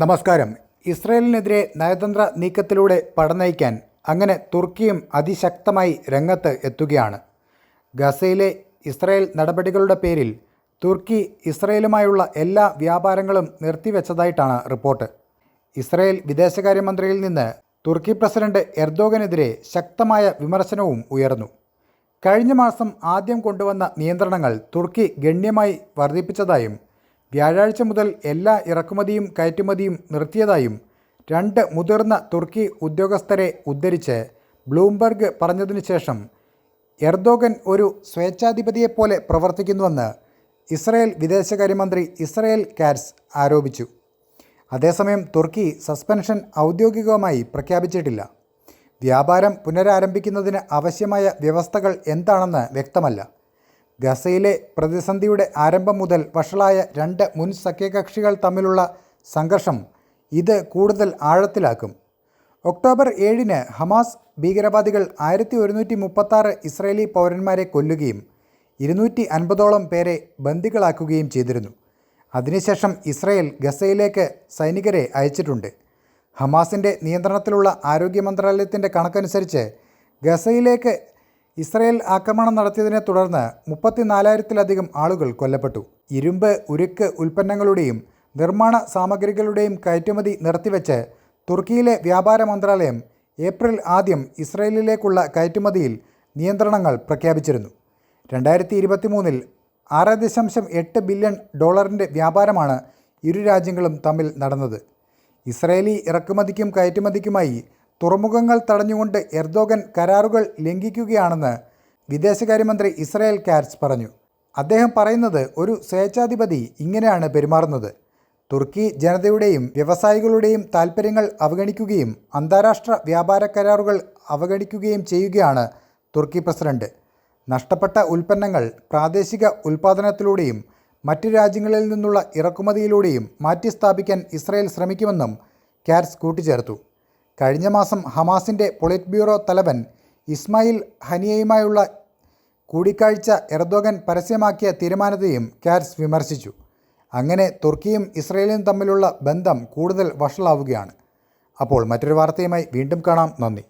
നമസ്കാരം. ഇസ്രയേലിനെതിരെ നയതന്ത്ര നീക്കത്തിലൂടെ പടനയിക്കാൻ അങ്ങനെ തുർക്കിയും അതിശക്തമായി രംഗത്ത് എത്തുകയാണ്. ഗസയിലെ ഇസ്രയേൽ നടപടികളുടെ പേരിൽ തുർക്കി ഇസ്രയേലുമായുള്ള എല്ലാ വ്യാപാരങ്ങളും നിർത്തിവെച്ചതായിട്ടാണ് റിപ്പോർട്ട്. ഇസ്രയേൽ വിദേശകാര്യമന്ത്രിയിൽ നിന്ന് തുർക്കി പ്രസിഡന്റ് എർദോഗനെതിരെ ശക്തമായ വിമർശനവും ഉയർന്നു. കഴിഞ്ഞ മാസം ആദ്യം കൊണ്ടുവന്ന നിയന്ത്രണങ്ങൾ തുർക്കി ഗണ്യമായി വർദ്ധിപ്പിച്ചതായും വ്യാഴാഴ്ച മുതൽ എല്ലാ ഇറക്കുമതിയും കയറ്റുമതിയും നിർത്തിയതായും രണ്ട് മുതിർന്ന തുർക്കി ഉദ്യോഗസ്ഥരെ ഉദ്ധരിച്ച് ബ്ലൂംബർഗ് പറഞ്ഞതിനു ശേഷം എർദോഗൻ ഒരു സ്വേച്ഛാധിപതിയെപ്പോലെ പ്രവർത്തിക്കുന്നുവെന്ന് ഇസ്രയേൽ വിദേശകാര്യമന്ത്രി ഇസ്രയേൽ കാറ്റ്സ് ആരോപിച്ചു. അതേസമയം തുർക്കി സസ്പെൻഷൻ ഔദ്യോഗികമായി പ്രഖ്യാപിച്ചിട്ടില്ല. വ്യാപാരം പുനരാരംഭിക്കുന്നതിന് ആവശ്യമായ വ്യവസ്ഥകൾ എന്താണെന്ന് വ്യക്തമല്ല. ഗസയിലെ പ്രതിസന്ധിയുടെ ആരംഭം മുതൽ വഷളായ രണ്ട് മുൻ സഖ്യകക്ഷികൾ തമ്മിലുള്ള സംഘർഷം ഇത് കൂടുതൽ ആഴത്തിലാക്കും. ഒക്ടോബർ ഏഴിന് ഹമാസ് ഭീകരവാദികൾ ആയിരത്തി ഒരുന്നൂറ്റി മുപ്പത്താറ് ഇസ്രയേലി പൗരന്മാരെ കൊല്ലുകയും ഇരുന്നൂറ്റി അൻപതോളം പേരെ ബന്ദികളാക്കുകയും ചെയ്തിരുന്നു. അതിനുശേഷം ഇസ്രയേൽ ഗസയിലേക്ക് സൈനികരെ അയച്ചിട്ടുണ്ട്. ഹമാസിന്റെ നിയന്ത്രണത്തിലുള്ള ആരോഗ്യ മന്ത്രാലയത്തിന്റെ കണക്കനുസരിച്ച് ഗസയിലേക്ക് ഇസ്രയേൽ ആക്രമണം നടത്തിയതിനെ തുടർന്ന് മുപ്പത്തിനാലായിരത്തിലധികം ആളുകൾ കൊല്ലപ്പെട്ടു. ഇരുമ്പ് ഉരുക്ക് ഉൽപ്പന്നങ്ങളുടെയും നിർമ്മാണ സാമഗ്രികളുടെയും കയറ്റുമതി നിർത്തിവെച്ച് തുർക്കിയിലെ വ്യാപാര മന്ത്രാലയം ഏപ്രിൽ ആദ്യം ഇസ്രയേലിലേക്കുള്ള കയറ്റുമതിയിൽ നിയന്ത്രണങ്ങൾ പ്രഖ്യാപിച്ചിരുന്നു. രണ്ടായിരത്തി ഇരുപത്തി മൂന്നിൽ ആറ് ദശാംശം എട്ട് ബില്യൺ ഡോളറിന്റെ വ്യാപാരമാണ് ഇരു രാജ്യങ്ങളും തമ്മിൽ നടന്നത്. ഇസ്രയേലി ഇറക്കുമതിക്കും കയറ്റുമതിക്കുമായി തുറമുഖങ്ങൾ തടഞ്ഞുകൊണ്ട് എർദോഗൻ കരാറുകൾ ലംഘിക്കുകയാണെന്ന് വിദേശകാര്യമന്ത്രി ഇസ്രായേൽ കാറ്റ്സ് പറഞ്ഞു. അദ്ദേഹം പറയുന്നത് ഒരു സ്വേച്ഛാധിപതി ഇങ്ങനെയാണ് പെരുമാറുന്നത്. തുർക്കി ജനതയുടെയും വ്യവസായികളുടെയും താൽപ്പര്യങ്ങൾ അവഗണിക്കുകയും അന്താരാഷ്ട്ര വ്യാപാര കരാറുകൾ അവഗണിക്കുകയും ചെയ്യുകയാണ് തുർക്കി പ്രസിഡന്റ്. നഷ്ടപ്പെട്ട ഉൽപ്പന്നങ്ങൾ പ്രാദേശിക ഉൽപ്പാദനത്തിലൂടെയും മറ്റ് രാജ്യങ്ങളിൽ നിന്നുള്ള ഇറക്കുമതിയിലൂടെയും മാറ്റിസ്ഥാപിക്കാൻ ഇസ്രായേൽ ശ്രമിക്കുമെന്നും കാറ്റ്സ് കൂട്ടിച്ചേർത്തു. കഴിഞ്ഞ മാസം ഹമാസിന്റെ പൊളിറ്റ് ബ്യൂറോ തലവൻ ഇസ്മായിൽ ഹനിയയുമായുള്ള കൂടിക്കാഴ്ച എർദോഗൻ പരസ്യമാക്കിയ തീരുമാനത്തെയും കാറ്റ്സ് വിമർശിച്ചു. അങ്ങനെ തുർക്കിയും ഇസ്രയേലും തമ്മിലുള്ള ബന്ധം കൂടുതൽ വഷളാവുകയാണ്. അപ്പോൾ മറ്റൊരു വാർത്തയുമായി വീണ്ടും കാണാം. നന്ദി.